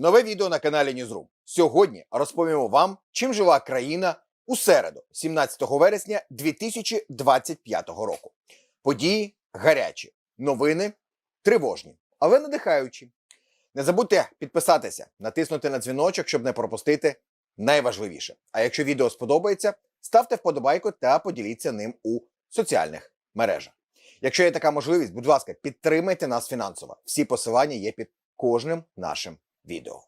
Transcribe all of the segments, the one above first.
Нове відео на каналі Newsroom. Сьогодні розповімо вам, чим жила країна у середу, 17 вересня 2025 року. Події гарячі, новини тривожні, але надихаючі. Не забудьте підписатися, натиснути на дзвіночок, щоб не пропустити найважливіше. А якщо відео сподобається, ставте вподобайку та поділіться ним у соціальних мережах. Якщо є така можливість, будь ласка, підтримайте нас фінансово. Всі посилання є під кожним нашим відео.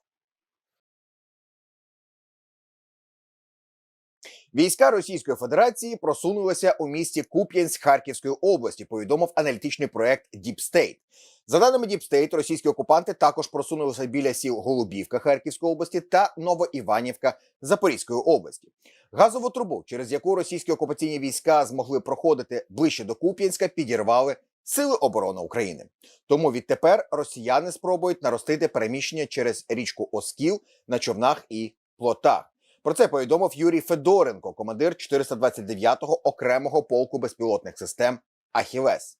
Війська Російської Федерації просунулися у місті Куп'янськ Харківської області, повідомив аналітичний проект State. За даними State, російські окупанти також просунулися біля сіл Голубівка Харківської області та Новоіванівка Запорізької області. Газову трубу, через яку російські окупаційні війська змогли проходити ближче до Куп'янська, підірвали Сили оборони України. Тому відтепер росіяни спробують наростити переміщення через річку Оскіл на човнах і плотах. Про це повідомив Юрій Федоренко, командир 429-го окремого полку безпілотних систем Ахілес.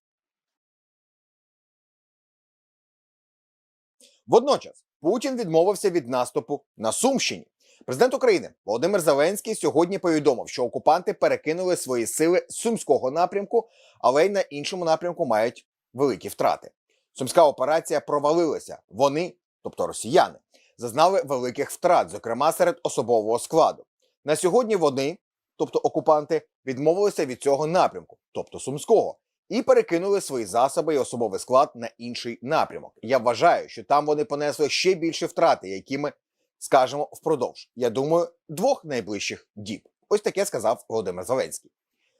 Водночас Путін відмовився від наступу на Сумщині. Президент України Володимир Зеленський сьогодні повідомив, що окупанти перекинули свої сили сумського напрямку, але й на іншому напрямку мають великі втрати. Сумська операція провалилася. Вони, тобто росіяни, зазнали великих втрат, зокрема серед особового складу. На сьогодні вони, тобто окупанти, відмовилися від цього напрямку, тобто сумського, і перекинули свої засоби і особовий склад на інший напрямок. Я вважаю, що там вони понесли ще більше втрати, які ми скажемо впродовж. Я думаю, двох найближчих діб. Ось таке сказав Володимир Зеленський.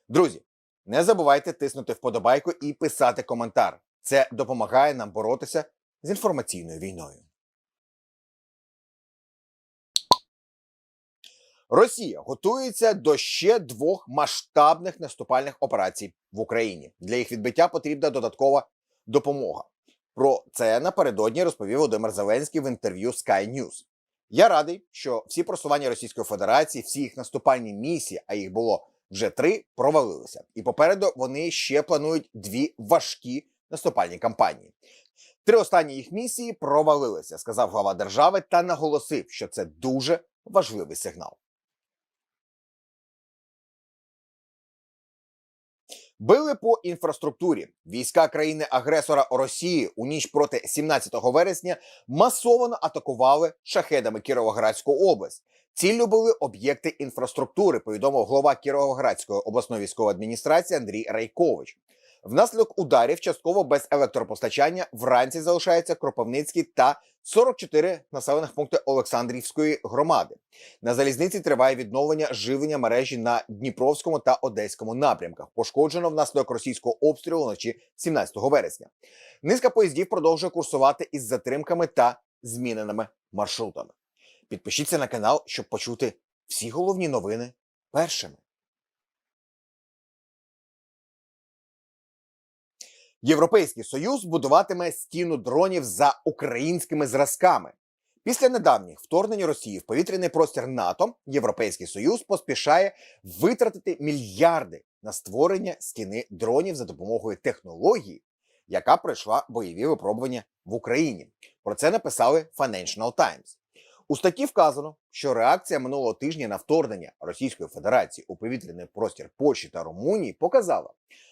Друзі, не забувайте тиснути вподобайку і писати коментар. Це допомагає нам боротися з інформаційною війною. Росія готується до ще двох масштабних наступальних операцій в Україні. Для їх відбиття потрібна додаткова допомога. Про це напередодні розповів Володимир Зеленський в інтерв'ю Sky News. Я радий, що всі просування Російської Федерації, всі їх наступальні місії, а їх було вже три, провалилися. І попереду вони ще планують дві важкі наступальні кампанії. Три останні їх місії провалилися, сказав глава держави та наголосив, що це дуже важливий сигнал. Били по інфраструктурі. Війська країни-агресора Росії у ніч проти 17 вересня масово атакували шахедами Кіровоградську область. Ціллю були об'єкти інфраструктури, повідомив голова Кіровоградської обласної військової адміністрації Андрій Райкович. Внаслідок ударів частково без електропостачання вранці залишаються Кропивницький та 44 населених пункти Олександрівської громади. На залізниці триває відновлення живлення мережі на Дніпровському та Одеському напрямках. Пошкоджено внаслідок російського обстрілу вночі 17 вересня. Низка поїздів продовжує курсувати із затримками та зміненими маршрутами. Підпишіться на канал, щоб почути всі головні новини першими. Європейський союз будуватиме стіну дронів за українськими зразками. Після недавніх вторгнень Росії в повітряний простір НАТО Європейський Союз поспішає витратити мільярди на створення стіни дронів за допомогою технології, яка пройшла бойові випробування в Україні. Про це написали Financial Times. У статті вказано, що реакція минулого тижня на вторгнення Російської Федерації у повітряний простір Польщі та Румунії показала,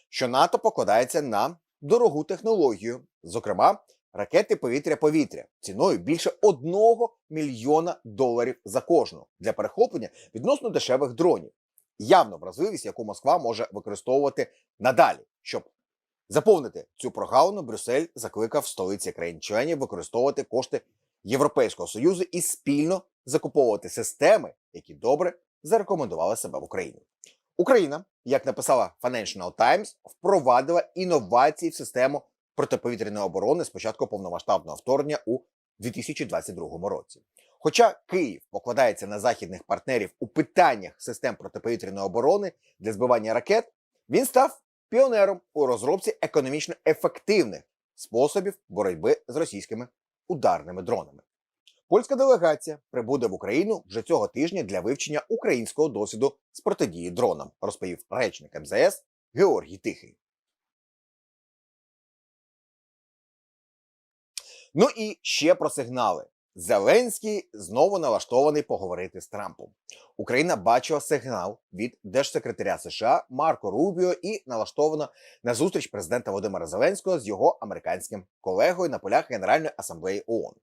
що НАТО покладається на дорогу технологію, зокрема ракети повітря-повітря ціною більше одного мільйона доларів за кожну для перехоплення відносно дешевих дронів. Явно вразливість, яку Москва може використовувати надалі, щоб заповнити цю прогалину, Брюссель закликав столиці країн-членів використовувати кошти Європейського союзу і спільно закуповувати системи, які добре зарекомендували себе в Україні. Україна, як написала Financial Times, впровадила інновації в систему протиповітряної оборони з початку повномасштабного вторгнення у 2022 році. Хоча Київ покладається на західних партнерів у питаннях систем протиповітряної оборони для збивання ракет, він став піонером у розробці економічно ефективних способів боротьби з російськими ударними дронами. Польська делегація прибуде в Україну вже цього тижня для вивчення українського досвіду з протидії дронам, розповів речник МЗС Георгій Тихий. Ну і ще про сигнали. Зеленський знову налаштований поговорити з Трампом. Україна бачила сигнал від держсекретаря США Марко Рубіо і налаштована на зустріч президента Володимира Зеленського з його американським колегою на полях Генеральної асамблеї ООН.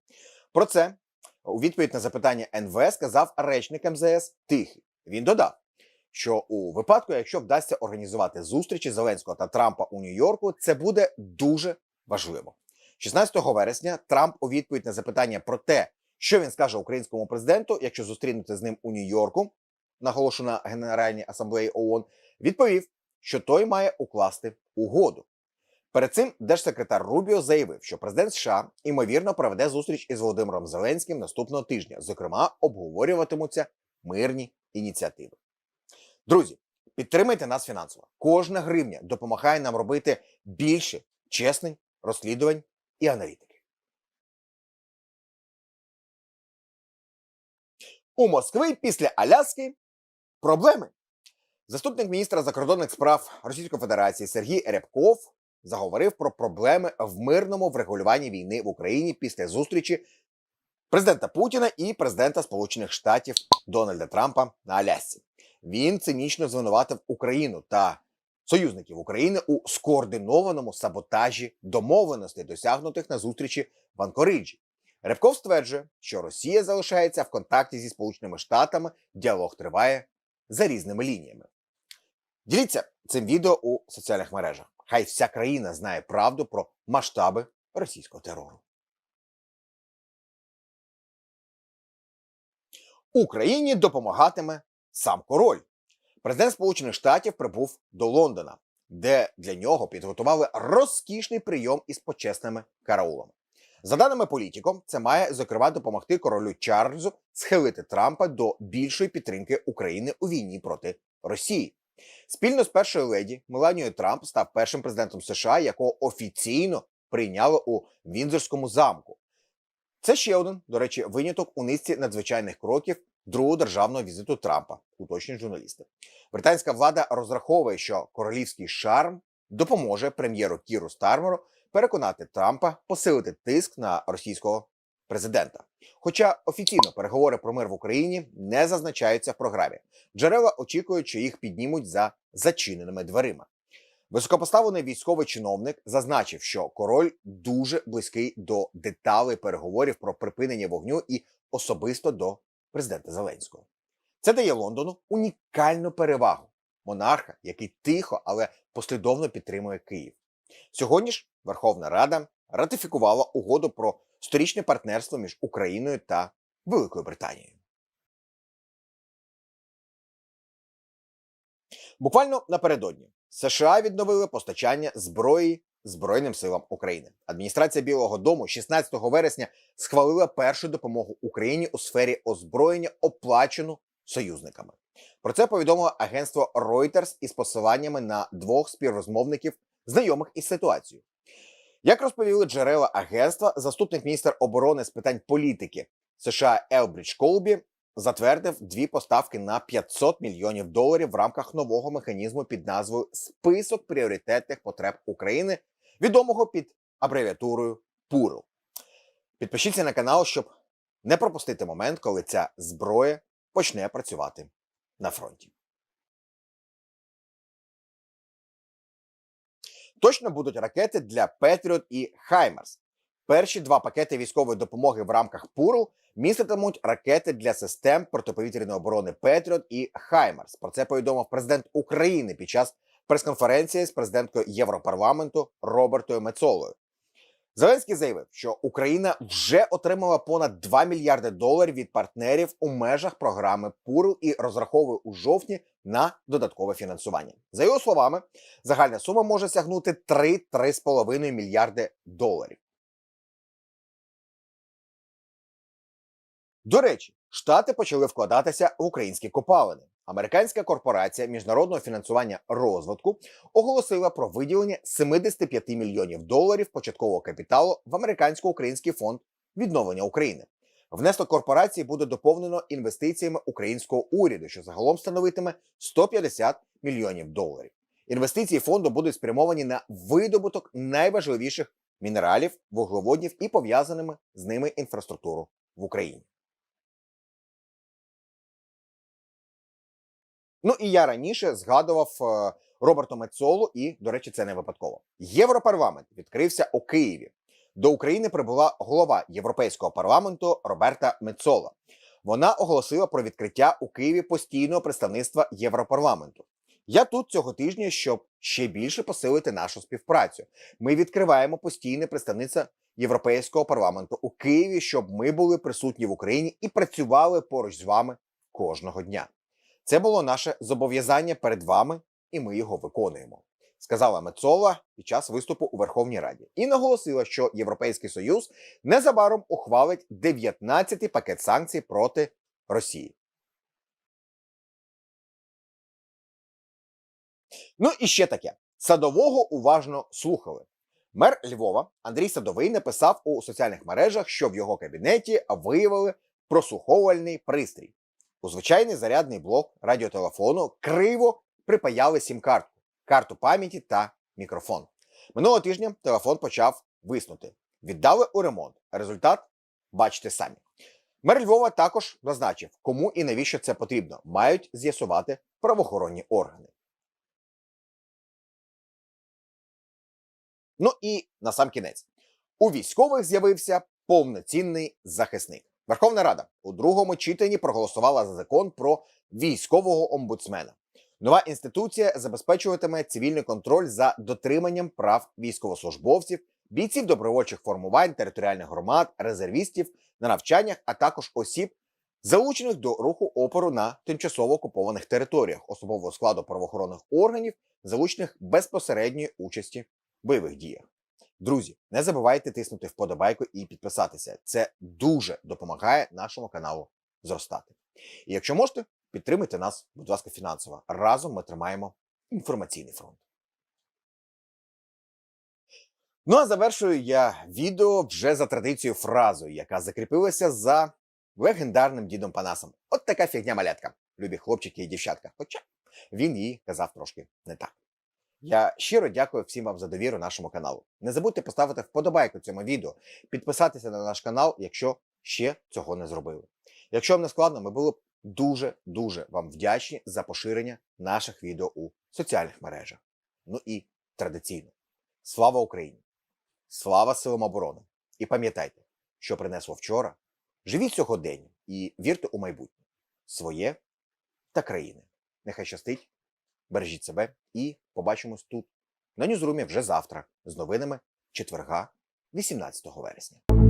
Про це у відповідь на запитання НВ сказав речник МЗС Тихий. Він додав, що у випадку, якщо вдасться організувати зустрічі Зеленського та Трампа у Нью-Йорку, це буде дуже важливо. 16 вересня Трамп у відповідь на запитання про те, що він скаже українському президенту, якщо зустрінеться з ним у Нью-Йорку, наголошена Генеральній асамблеї ООН, відповів, що той має укласти угоду. Перед цим держсекретар Рубіо заявив, що президент США ймовірно проведе зустріч із Володимиром Зеленським наступного тижня. Зокрема, обговорюватимуться мирні ініціативи. Друзі, підтримайте нас фінансово. Кожна гривня допомагає нам робити більше чесних розслідувань і аналітики. У Москви після Аляски проблеми. Заступник міністра закордонних справ Російської Федерації Сергій Рябков заговорив про проблеми в мирному врегулюванні війни в Україні після зустрічі президента Путіна і президента Сполучених Штатів Дональда Трампа на Алясці. Він цинічно звинуватив Україну та союзників України у скоординованому саботажі домовленостей, досягнутих на зустрічі в Анкориджі. Рябков стверджує, що Росія залишається в контакті зі Сполученими Штатами, діалог триває за різними лініями. Діліться цим відео у соціальних мережах. Хай вся країна знає правду про масштаби російського терору. Україні допомагатиме сам король. Президент Сполучених Штатів прибув до Лондона, де для нього підготували розкішний прийом із почесними караулами. За даними політиком, це має зокрема допомогти королю Чарльзу схилити Трампа до більшої підтримки України у війні проти Росії. Спільно з першою леді Меланією Трамп став першим президентом США, якого офіційно прийняли у Віндзорському замку. Це ще один, до речі, виняток у низці надзвичайних кроків другого державного візиту Трампа, уточнюють журналісти. Британська влада розраховує, що королівський шарм допоможе прем'єру Кіру Стармеру переконати Трампа посилити тиск на російського президента. Хоча офіційно переговори про мир в Україні не зазначаються в програмі. Джерела очікують, що їх піднімуть за зачиненими дверима. Високопоставлений військовий чиновник зазначив, що король дуже близький до деталей переговорів про припинення вогню і особисто до президента Зеленського. Це дає Лондону унікальну перевагу монарха, який тихо, але послідовно підтримує Київ. Сьогодні ж Верховна Рада ратифікувала угоду про сторічне партнерство між Україною та Великою Британією. Буквально напередодні США відновили постачання зброї Збройним силам України. Адміністрація Білого Дому 16 вересня схвалила першу допомогу Україні у сфері озброєння, оплачену союзниками. Про це повідомило агентство Reuters із посиланнями на двох співрозмовників, знайомих із ситуацією. Як розповіли джерела агентства, заступник міністра оборони з питань політики США Елбридж Колбі затвердив дві поставки на 500 мільйонів доларів в рамках нового механізму під назвою Список пріоритетних потреб України, відомого під абревіатурою ПУРЛ. Підпишіться на канал, щоб не пропустити момент, коли ця зброя почне працювати на фронті. Точно будуть ракети для Петріот і Хаймерс. Перші два пакети військової допомоги в рамках ПУРЛ міститимуть ракети для систем протиповітряної оборони Петріот і Хаймерс. Про це повідомив президент України під час прес-конференції з президенткою Європарламенту Робертою Мецолою. Зеленський заявив, що Україна вже отримала понад 2 мільярди доларів від партнерів у межах програми ПУРЛ і розраховує у жовтні на додаткове фінансування. За його словами, загальна сума може сягнути 3-3,5 мільярди доларів. До речі, штати почали вкладатися в українські копалини. Американська корпорація міжнародного фінансування розвитку оголосила про виділення 75 мільйонів доларів початкового капіталу в американсько-український фонд відновлення України. Внесок корпорації буде доповнено інвестиціями українського уряду, що загалом становитиме 150 мільйонів доларів. Інвестиції фонду будуть спрямовані на видобуток найважливіших мінералів, вуглеводнів і пов'язаними з ними інфраструктуру в Україні. Ну і я раніше згадував е, Роберту Мецолу, і, до речі, це не випадково. Європарламент відкрився у Києві. До України прибула голова Європейського парламенту Роберта Мецола. Вона оголосила про відкриття у Києві постійного представництва Європарламенту. Я тут цього тижня, щоб ще більше посилити нашу співпрацю. Ми відкриваємо постійне представництво Європейського парламенту у Києві, щоб ми були присутні в Україні і працювали поруч з вами кожного дня. Це було наше зобов'язання перед вами, і ми його виконуємо, сказала Мецола під час виступу у Верховній Раді і наголосила, що Європейський Союз незабаром ухвалить 19-й пакет санкцій проти Росії. Ну і ще таке: садового уважно слухали. Мер Львова Андрій Садовий написав у соціальних мережах, що в його кабінеті виявили прослуховувальний пристрій. У звичайний зарядний блок радіотелефону криво припаяли сім-картку, карту пам'яті та мікрофон. Минулого тижня телефон почав виснути. Віддали у ремонт. Результат бачите самі. Мер Львова також зазначив, кому і навіщо це потрібно, мають з'ясувати правоохоронні органи. Ну і на сам кінець. У військових з'явився повноцінний захисник. Верховна Рада у другому читанні проголосувала за закон про військового омбудсмена. Нова інституція забезпечуватиме цивільний контроль за дотриманням прав військовослужбовців, бійців добровольчих формувань, територіальних громад, резервістів на навчаннях, а також осіб, залучених до руху опору на тимчасово окупованих територіях, особового складу правоохоронних органів, залучених безпосередньої участі в бойових діях. Друзі, не забувайте тиснути вподобайку і підписатися. Це дуже допомагає нашому каналу зростати. І якщо можете, підтримуйте нас, будь ласка, фінансово. Разом ми тримаємо інформаційний фронт. Ну а завершую я відео вже за традицією фразою, яка закріпилася за легендарним дідом Панасом. От така фігня малятка, любі хлопчики і дівчатка. Хоча він їй казав трошки не так. Я щиро дякую всім вам за довіру нашому каналу. Не забудьте поставити вподобайку цьому відео, підписатися на наш канал, якщо ще цього не зробили. Якщо вам не складно, ми були б дуже-дуже вам вдячні за поширення наших відео у соціальних мережах. Ну і традиційно. Слава Україні! Слава силам оборони! І пам'ятайте, що принесло вчора. Живіть сьогодення і вірте у майбутнє своє та країни. Нехай щастить! Бережіть себе і побачимось тут на Ньюзрумі вже завтра з новинами четверга, 18 вересня.